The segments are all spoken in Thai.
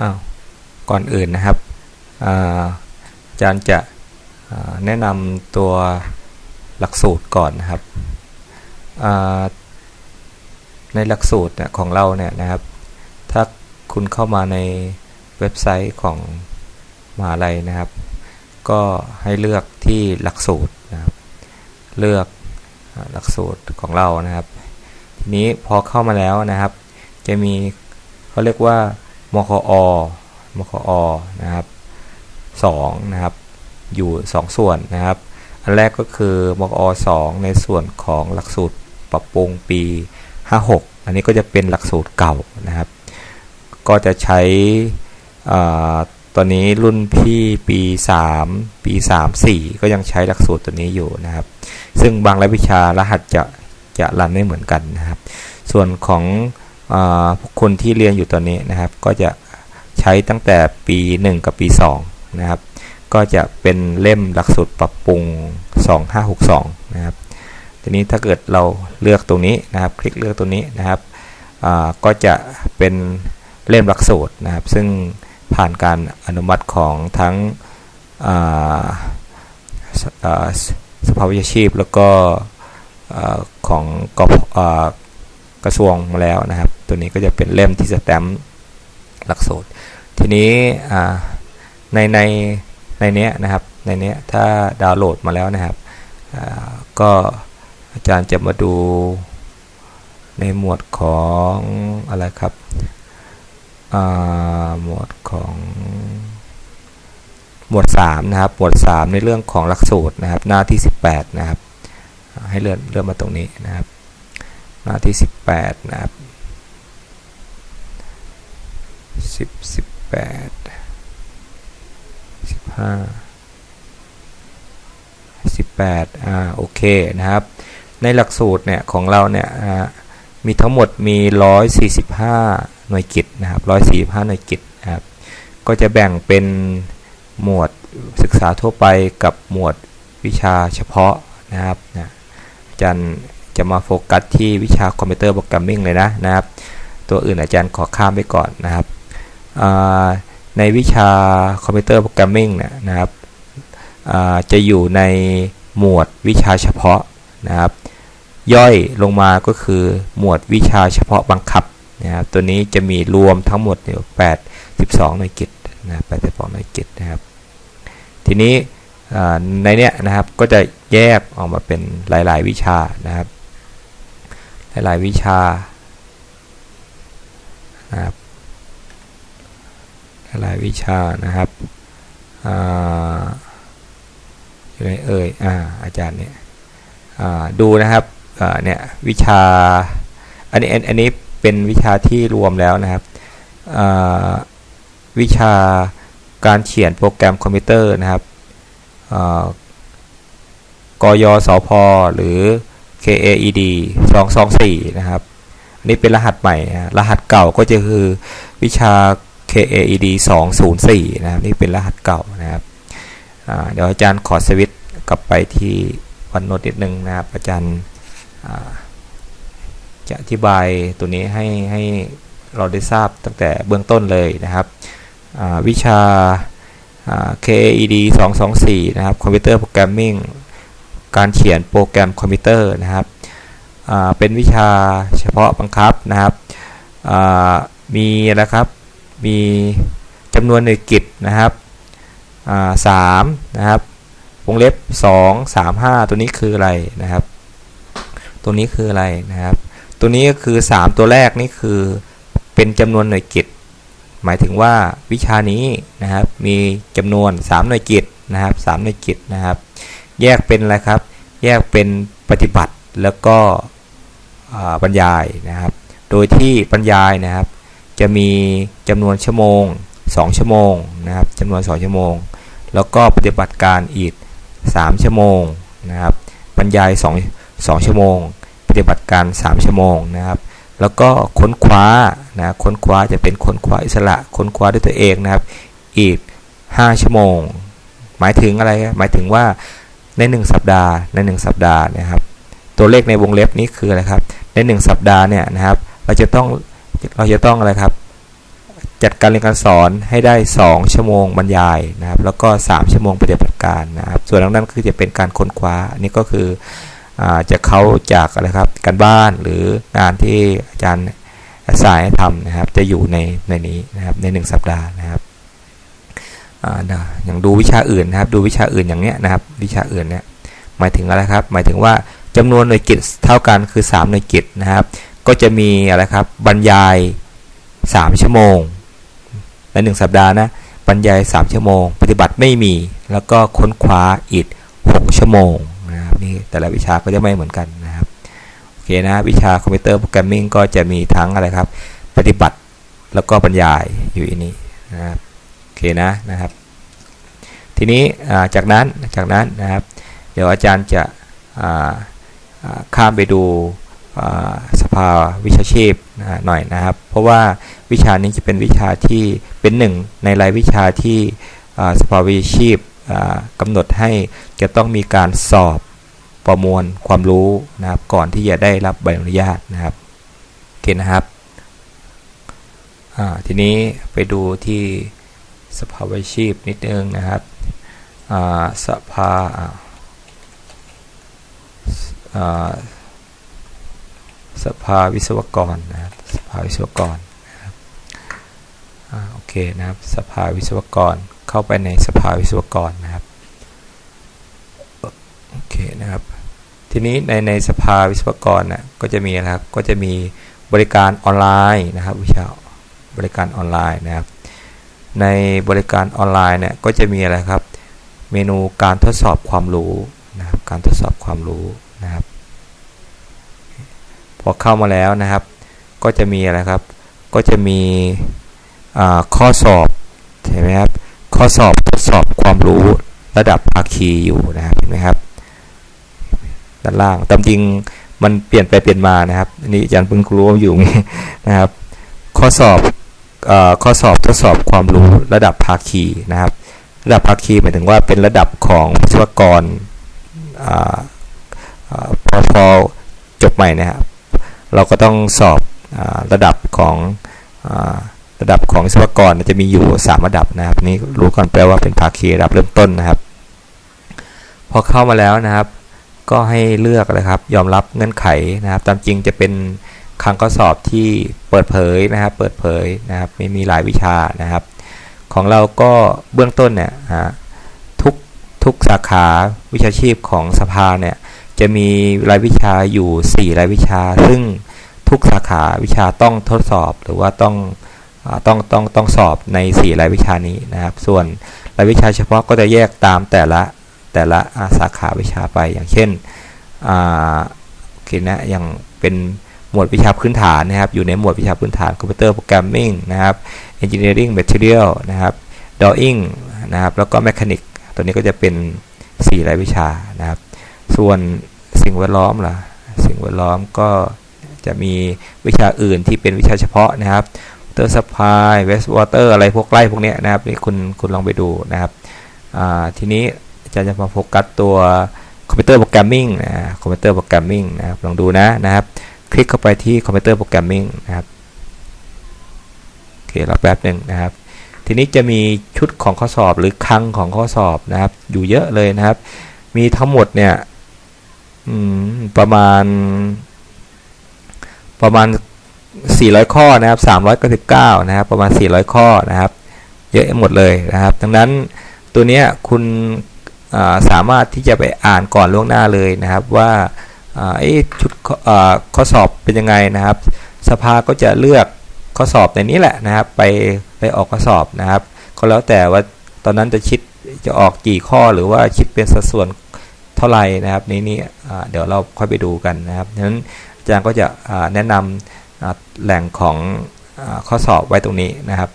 อ้าวก่อนอื่นนะครับอาจารย์จะแนะนำตัวหลักสูตรก่อนนะครับ ในหลักสูตรเนี่ยของเราเนี่ยนะครับ ถ้าคุณเข้ามาในเว็บไซต์ของมหาลัยนะครับ ก็ให้เลือกที่หลักสูตรนะครับ เลือกหลักสูตรของเรานะครับ ทีนี้พอเข้ามาแล้วนะครับ จะมีเขาเรียกว่า มคอมคอนะครับสองนะครับอยู่ 2 ส่วนนะครับ อันแรกก็คือมคอ2ในส่วนของหลักสูตรปรับปรุงปี 56 อันนี้ก็จะเป็นหลักสูตรเก่านะครับ ก็จะใช้ตอนนี้รุ่นพี่ปี 3 ปี 3 4 ก็ยังใช้หลักสูตรตัวนี้อยู่นะครับ ซึ่งบางรายวิชารหัสจะจะรันไม่เหมือนกันนะครับ ส่วนของ คนที่เรียนอยู่ตอนนี้นะครับ ก็จะใช้ตั้งแต่ปี 1 กับปี 2 นะครับ ก็จะเป็นเล่มหลักสูตรปรับปรุง 2562 นะครับ ทีนี้ถ้าเกิดเราเลือกตรงนี้นะครับ คลิกเลือกตรงนี้นะครับ ก็จะเป็นเล่มหลักสูตรนะครับ ซึ่งผ่านการอนุมัติของทั้งสสสภาวิชาชีพแล้วก็อของกระทรวงมาแล้วนะครับ ตัวนี้ก็จะเป็นเล่มที่สแตมป์หลักสูตร ทีนี้ในในในเนี้ยนะครับในเนี้ยถ้าดาวน์โหลดมาแล้วนะครับก็อาจารย์จะมาดูในหมวดของอะไรครับหมวดของหมวด3นะครับหมวด 3 ในเรื่องของหลักสูตรนะครับ หน้าที่ 18 นะครับ ให้เลื่อนเลื่อนมาตรงนี้นะครับ หน้าที่ 18 นะครับ 10 18 15 18อ่าโอเคนะครับ ในหลักสูตรเนี่ยของเราเนี่ยอ่ามีทั้งหมดมี145หน่วยกิจนะครับ145หน่วยกิจนะครับก็จะแบ่งเป็นหมวดศึกษาทั่วไปกับหมวดวิชาเฉพาะนะครับนะอาจารย์จะมาโฟกัสที่วิชาคอมพิวเตอร์โปรแกรมมิ่งเลยนะนะครับ ตัวอื่นอาจารย์ขอข้ามไปก่อนนะครับ ในวิชาคอมพิวเตอร์โปรแกรมมิ่งนะครับจะอยู่ในหมวดวิชาเฉพาะนะครับ ย่อยลงมาก็คือหมวดวิชาเฉพาะบังคับนะครับตัวนี้จะมีรวมทั้งหมดเนี่ย82หน่วยกิจนะ82หน่วยกิจนะครับ ทีนี้ในเนี้ยนะครับก็จะแยกออกมาเป็นหลาย ๆ วิชานะครับ หลาย ๆ วิชานะครับ หลายวิชานะครับอยู่ไหนเอ่ยอ่าอาจารย์เนี่ยดูนะครับเนี่ยวิชาอันนี้อันนี้เป็นวิชาที่รวมแล้วนะครับวิชาการเขียนโปรแกรมคอมพิวเตอร์นะครับกยสพหรือ KAED 224 นะครับอันนี้เป็นรหัสใหม่ รหัสเก่าก็จะคือวิชา KAED 204นะครับนี่เป็นรหัสเก่านะครับเดี๋ยวอาจารย์ขอสวิตช์กลับไปที่วันโนตนิดนึงนะครับ อาจารย์จะอธิบายตัวนี้ให้ให้เราได้ทราบตั้งแต่เบื้องต้นเลยนะครับวิชา KAED 224 นะครับคอมพิวเตอร์โปรแกรมมิ่งการเขียนโปรแกรมคอมพิวเตอร์นะครับเป็นวิชาเฉพาะบังคับนะครับมีนะครับ มีจำนวนหน่วยกิจนะครับสามนะครับวงเล็บสองสามห้าตัวนี้คืออะไรนะครับ ตัวนี้คืออะไรนะครับ ตัวนี้ก็คือสามตัวแรกนี่คือเป็นจำนวนหน่วยกิจ หมายถึงว่าวิชานี้นะครับมีจำนวน 3 หน่วยกิจนะครับ3หน่วยกิจนะครับ แยกเป็นอะไรครับ แยกเป็นปฏิบัติแล้วก็บรรยายนะครับ โดยที่บรรยายนะครับ จะมีจำนวนชั่วโมง 2 ชั่วโมงนะครับจำนวน 2 ชั่วโมง แล้วก็ปฏิบัติการอีก 3 ชั่วโมงนะครับบรรยาย 2 2 ชั่วโมง ปฏิบัติการ 3 ชั่วโมงนะครับ แล้วก็ค้นคว้านะค้นคว้าจะเป็นค้นคว้าอิสระ ค้นคว้าด้วยตัวเองนะครับ อีก 5 ชั่วโมง หมายถึงอะไรหมายถึงว่าใน 1 สัปดาห์ใน 1 สัปดาห์นะครับ ตัวเลขในวงเล็บนี้คืออะไรครับใน 1 สัปดาห์เนี่ยนะครับ เราจะต้อง เราจะต้องอะไรครับ จัดการเรียนการสอนให้ได้ 2 ชั่วโมงบรรยายนะครับ แล้วก็ 3 ชั่วโมงปฏิบัติการนะครับ ส่วนนอกนั้นคือจะเป็นการค้นคว้าอันนี่ก็คืออจะเขาจากอะไรครับการบ้านหรืองานที่อาจารย์สายให้ทำนะครับ จะอยู่ในในนี้นะครับใน 1 สัปดาห์นะครับอย่างดูวิชาอื่นนะครับ ดูวิชาอื่นอย่างเนี้ยนะครับ วิชาอื่นเนี้ยหมายถึงอะไรครับ หมายถึงว่าจำนวนหน่วยกิจเท่ากันคือ 3 หน่วยกิจนะครับ ก็จะมีอะไรครับบรรยาย 3 ชั่วโมงในหนึ่งสัปดาห์นะบรรยาย 3 ชั่วโมง ปฏิบัติไม่มีแล้วก็ค้นคว้าอีก 6 ชั่วโมงนะครับนี่แต่ละวิชาก็จะไม่เหมือนกันนะครับโอเคนะวิชาคอมพิวเตอร์โปรแกรมมิ่งก็จะมีทั้งอะไรครับ ปฏิบัติแล้วก็บรรยายอยู่อันนี้นะครับโอเคนะนะครับ ทีนี้จากนั้นจากนั้นนะครับ เดี๋ยวอาจารย์จะข้ามไปดู สภาวิชาชีพหน่อยนะครับ เพราะว่าวิชานี้จะเป็นวิชาที่เป็นหนึ่งในรายวิชาที่สภาวิชาชีพกำหนดให้จะต้องมีการสอบประมวลความรู้นะครับ ก่อนที่จะได้รับใบอนุญาตนะครับโอเคนะครับทีนี้ไปดูที่สภาวิชาชีพนิดนึงนะครับสภา สภาวิศวกรนะครับสภาวิศวกรนะครับโอเคนะครับสภาวิศวกรเข้าไปในสภาวิศวกรนะครับโอเคนะครับทีนี้ในในสภาวิศวกรนะก็จะมีนะครับก็จะมีบริการออนไลน์นะครับวิชาบริการออนไลน์นะครับ ในบริการออนไลน์เนี่ยก็จะมีอะไรครับ เมนูการทดสอบความรู้นะครับการทดสอบความรู้นะครับ พอเข้ามาแล้วนะครับ ก็จะมีอะไรครับ ก็จะมีข้อสอบเห็นไหมครับ ข้อสอบทดสอบความรู้ระดับภาคีอยู่นะครับเห็นไหมครับ ด้านล่างตามจริงมันเปลี่ยนไปเปลี่ยนมานะครับนี่อาจารย์เพิ่งรู้อยู่งี้นะครับ ข้อสอบข้อสอบทดสอบความรู้ระดับภาคีนะครับ ระดับภาคีหมายถึงว่าเป็นระดับของวิศวกรพอพอจบใหม่นะครับ เราก็ต้องสอบอระดับของอระดับของวิศวกรจะมีอยู่ 3 ระดับนะครับ นี้รู้ก่อนแปลว่าเป็นภาคีระดับเริ่มต้นนะครับ พอเข้ามาแล้วนะครับ ก็ให้เลือกเลยครับ ยอมรับเงื่อนไขนะครับ ตามจริงจะเป็นครั้งข้อสอบที่เปิดเผยนะครับ เปิดเผยนะครับไม่มีหลายวิชานะครับ ของเราก็เบื้องต้นเนี่ยทุกทุกสาขาวิชาชีพของสภาเนี่ย จะมีรายวิชาอยู่ 4 รายวิชา ซึ่งทุกสาขาวิชาต้องทดสอบหรือว่าต้องต้องต้องต้องสอบใน 4 รายวิชานี้นะครับ ส่วนรายวิชาเฉพาะก็จะแยกตามแต่ละแต่ละสาขาวิชาไปอย่างเช่นคิดนะอย่างเป็นหมวดวิชาพื้นฐานนะครับ อยู่ในหมวดวิชาพื้นฐานคอมพิวเตอร์โปรแกรมมิ่งนะครับ engineering material นะครับ drawing นะครับ แล้วก็ mechanic ตัวนี้ก็จะเป็น 4 รายวิชานะครับ ส่วนสิ่งแวดล้อมล่ะ สิ่งแวดล้อมก็จะมีวิชาอื่นที่เป็นวิชาเฉพาะนะครับเตอร์สปายเวสต์วอเตอร์อะไรพวกไร่พวกนี้นะครับนี่คุณคุณลองไปดูนะครับทีนี้อาจารย์จะมาโฟกัสตัวคอมพิวเตอร์โปรแกรมมิ่งนะคอมพิวเตอร์โปรแกรมมิ่งนะครับลองดูนะนะครับ คลิกเข้าไปที่คอมพิวเตอร์โปรแกรมมิ่งนะครับโอเครอแป๊บหนึ่งนะครับ ทีนี้จะมีชุดของข้อสอบหรือคลังของข้อสอบนะครับ อยู่เยอะเลยนะครับ มีทั้งหมดเนี่ย ประมาณ ประมาณ 400 ข้อนะครับ399นะครับ ประมาณ 400 ข้อนะครับ เยอะหมดเลยนะครับ ดังนั้นตัวนี้คุณสามารถที่จะไปอ่านก่อนล่วงหน้าเลยนะครับ ว่าชุดข้อสอบเป็นยังไงนะครับ สภาก็จะเลือกข้อสอบในนี้แหละนะครับ ไปไปออกข้อสอบนะครับ ก็แล้วแต่ว่าตอนนั้นจะคิดจะออกกี่ข้อหรือว่าคิดเป็นสัดส่วน เท่าไหร่นะครับนี้นี่เดี๋ยวเราค่อยไปดูกันนะครับฉะนั้นอาจารย์ก็จะแนะนำแหล่งของข้อสอบไว้ตรงนี้นะครับ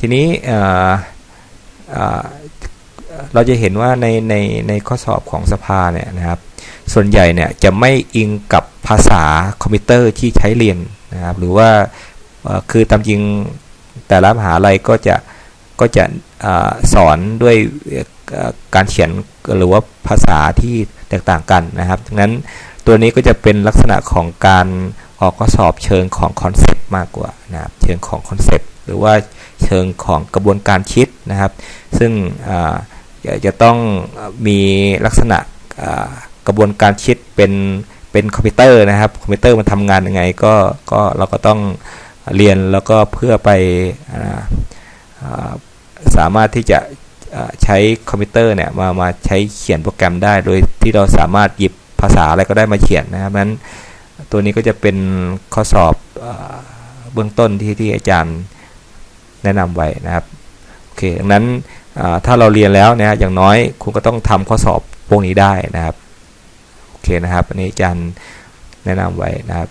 ทีนี้เราจะเห็นว่าในในในข้อสอบของสภาเนี่ยนะครับ ส่วนใหญ่เนี่ยจะไม่อิงกับภาษาคอมพิวเตอร์ที่ใช้เรียนนะครับ หรือว่าคือตามจริงแต่ละมหาลัยก็จะ ก็จะอสอนด้วยการเขียนหรือว่าภาษาที่แตกต่างกันนะครับดังนั้นตัวนี้ก็จะเป็นลักษณะของการออกข้อสอบเชิงของคอนเซปต์มากกว่านะครับเชิงของคอนเซปต์หรือว่าเชิงของกระบวนการคิดนะครับ ซึ่งจะต้องมีลักษณะกระบวนการคิดเป็นเป็นคอมพิวเตอร์นะครับคอมพิวเตอร์มันทำงานยังไงก็ก็เราก็ต้องเรียนแล้วก็เพื่อไปอ สามารถที่จะใช้คอมพิวเตอร์เนี่ยมามาใช้เขียนโปรแกรมได้ โดยที่เราสามารถหยิบภาษาอะไรก็ได้มาเขียนนะครับนั้นตัวนี้ก็จะเป็นข้อสอบเบื้องต้นที่ที่อาจารย์แนะนำไว้นะครับโอเคดังนั้นถ้าเราเรียนแล้วเนะอย่างน้อยคุณก็ต้องทำข้อสอบพวกนี้ได้นะครับโอเคนะครับอันนี้อาจารย์แนะนำไว้นะครับ